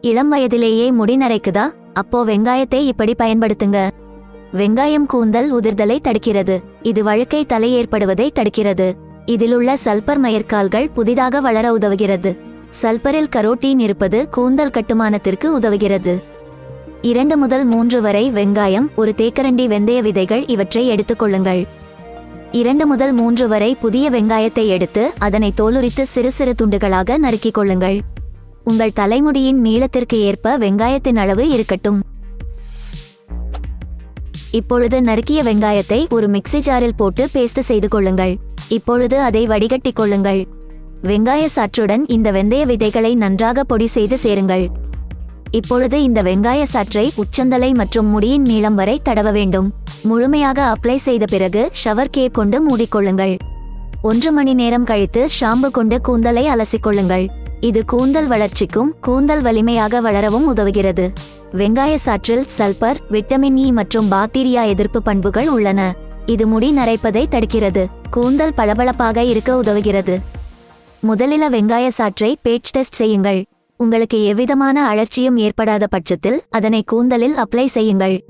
இளம் வயதிலேயே முடி நரைக்குதா? அப்போ வெங்காயத்தை இப்படி பயன்படுத்துங்க. வெங்காயம் கூந்தல் உதிர்தலை தடுக்கிறது. இது வழுக்கை தலை ஏற்படுவதை தடுக்கிறது. இதிலுள்ள சல்பர் மயற்கால்கள் புதிதாக வளர உதவுகிறது. சல்பரில் கரோட்டீன் இருப்பது கூந்தல் கட்டுமானத்திற்கு உதவுகிறது. இரண்டு முதல் மூன்று வரை வெங்காயம் ஒரு தேக்கரண்டி வெந்தய விதைகள் இவற்றை எடுத்துக்கொள்ளுங்கள் இரண்டு முதல் மூன்று வரை புதிய வெங்காயத்தை எடுத்து அதனை தோலுரித்து சிறு சிறு துண்டுகளாக நறுக்கிக் கொள்ளுங்கள். உங்கள் தலைமுடியின் நீளத்திற்கு ஏற்ப வெங்காயத்தின் அளவு இருக்கட்டும். இப்பொழுது நறுக்கிய வெங்காயத்தை ஒரு மிக்ஸி ஜாரில் போட்டு பேஸ்ட் செய்து கொள்ளுங்கள். இப்பொழுது அதை வடிகட்டிக் கொள்ளுங்கள். வெங்காய சாற்றுடன் இந்த வெந்தய விதைகளை நன்றாக பொடி செய்து சேருங்கள். இப்பொழுது இந்த வெங்காய சாற்றை உச்சந்தலை மற்றும் முடியின் நீளம் வரை தடவ வேண்டும். முழுமையாக அப்ளை செய்த பிறகு ஷவர் கேப் கொண்டு மூடிக்கொள்ளுங்கள் ஒன்று மணி நேரம் கழித்து ஷாம்பு கொண்டு கூந்தலை அலசிக்கொள்ளுங்கள் இது கூந்தல் வளர்ச்சிக்கும் கூந்தல் வலிமையாக வளரவும் உதவுகிறது. வெங்காய சாற்றில் சல்பர் விட்டமின் இ மற்றும் பாக்டீரியா எதிர்ப்பு பண்புகள் உள்ளன. இது முடி நரைப்பதை தடுக்கிறது. கூந்தல் பளபளப்பாக இருக்க உதவுகிறது. முதலில வெங்காய சாற்றை பேட்ச் டெஸ்ட் செய்யுங்கள். உங்களுக்கு எவ்விதமான அழற்சியும் ஏற்படாத பட்சத்தில் அதனை கூந்தலில் அப்ளை செய்யுங்கள்.